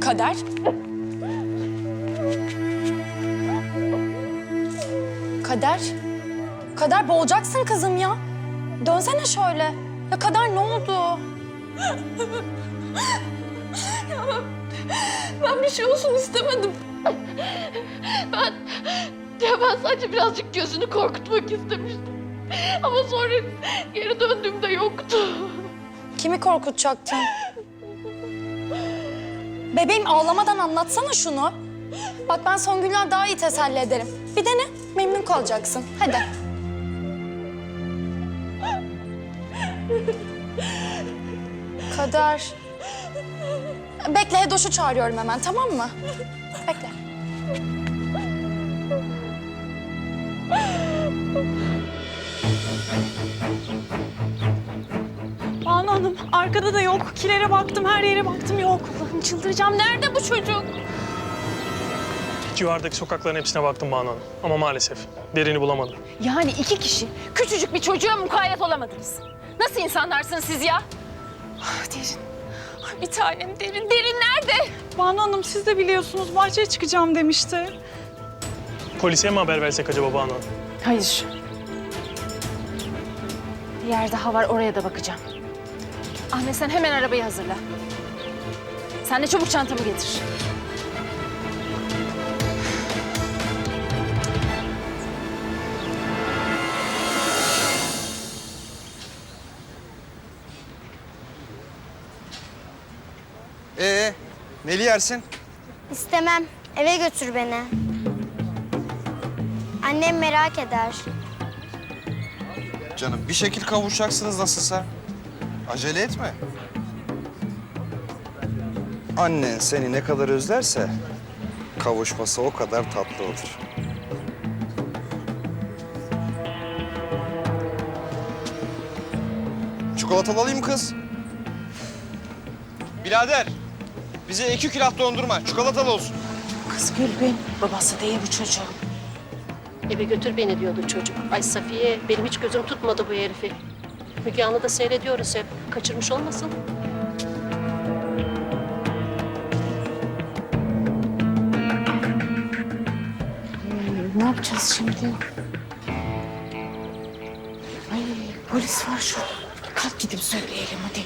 Kader. Kader. Kader boğacaksın kızım ya. Dönsene şöyle. Ya Kader ne oldu? Ben bir şey olsun istemedim. Ben, ya ben sadece birazcık gözünü korkutmak istemiştim. Ama sonra geri döndüğümde yoktu. Kimi korkutacaktın? Bebeğim ağlamadan anlatsana şunu. Bak ben Songül'den daha iyi teselli ederim. Bir dene, memnun kalacaksın. Hadi. Kader. Bekle, Hedoş'u çağırıyorum hemen, tamam mı? Bekle. Hanım arkada da yok. Kilere baktım, her yere baktım yok. Allah'ım çıldıracağım. Nerede bu çocuk? Civardaki sokakların hepsine baktım Banu Hanım. Ama maalesef derini bulamadım. Yani iki kişi küçücük bir çocuğa mukayyet olamadınız. Nasıl insanlarsınız siz ya? Ah, Derin. Ay, Bir tanem Derin. Derin nerede? Banu Hanım siz de biliyorsunuz bahçeye çıkacağım demişti. Polise mi haber versek acaba Banu Hanım? Hayır. Bir yer daha var oraya da bakacağım. Ahmet sen hemen arabayı hazırla. Sen de çabuk çantamı getir. Ee, neli yersin? İstemem. Eve götür beni. Annem merak eder. Canım bir şekil kavuşacaksınız nasılsa. Acele etme. Annen seni ne kadar özlerse kavuşması o kadar tatlı olur. Çikolatalı alayım mı kız? Birader, bize iki külah dondurma, çikolatalı olsun. Kız Gülbin, babası değil bu çocuğun. Eve götür beni diyordu çocuk. Ay Safiye benim hiç gözüm tutmadı bu herifi. Müge Anlı da seyrediyoruz hep. Kaçırmış olmasın? Ne yapacağız şimdi? Ay polis var şu. Kalk gidip söyleyelim hadi.